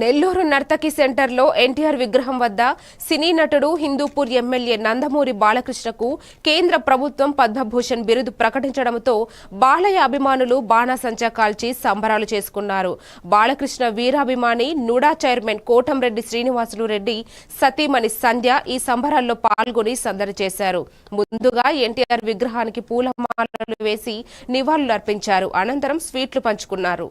నెల్లూరు నర్తకి సెంటర్లో ఎన్టీఆర్ విగ్రహం వద్ద సినీ నటుడు హిందూపూర్ ఎమ్మెల్యే నందమూరి బాలకృష్ణకు కేంద్ర ప్రభుత్వం పద్మభూషణ్ బిరుదు ప్రకటించడంతో బాలయ్య అభిమానులు బాణాసంచా కాల్చి సంబరాలు చేసుకున్నారు. బాలకృష్ణ వీరాభిమాని నుడా చైర్మన్ కోటంరెడ్డి శ్రీనివాసులు రెడ్డి సతీమణి సంధ్య ఈ సంబరాల్లో పాల్గొని సందడి చేశారు. ముందుగా ఎన్టీఆర్ విగ్రహానికి పూలమాలలు వేసి నివాళులర్పించారు. అనంతరం స్వీట్లు పంచుకున్నారు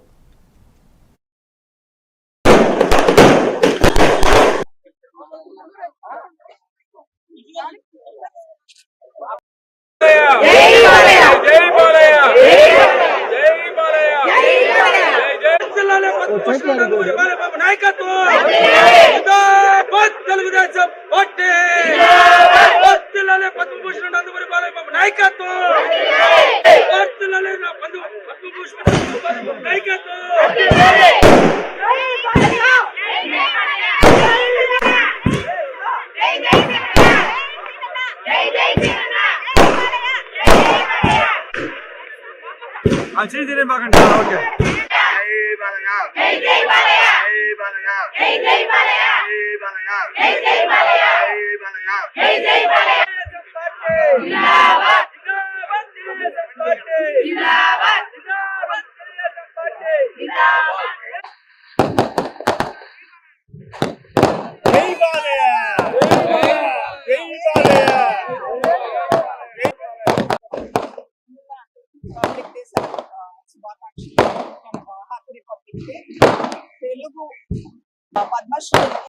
జై బాలయ్య జై బాలయ్య జై బాలయ్య జై జై జిల్లాలో పద్మభూషణ్ నందమూరి బాలయ్య బాబు నాయకత్వం జిందాబాద్ తెలుగుదేశం పార్టీ జిందాబాద్ పద్మభూషణ్ నందమూరి బాలయ్య బాబు నాయకత్వం జిందాబాద్ నా పద్మ పద్మభూషణ్ నాయకత్వం జై జై జై జై జై జై బాలయ్య జై బాలయ్య జై జై బాలయ్య జై బాలయ్య జై జై బాలయ్య జిందాబాద్ జిందాబాద్ జిందాబాద్ జిందాబాద్ జిందాబాద్ జిందాబాద్ శుభాకాంక్షలు తెలుగు పద్మశ్రీ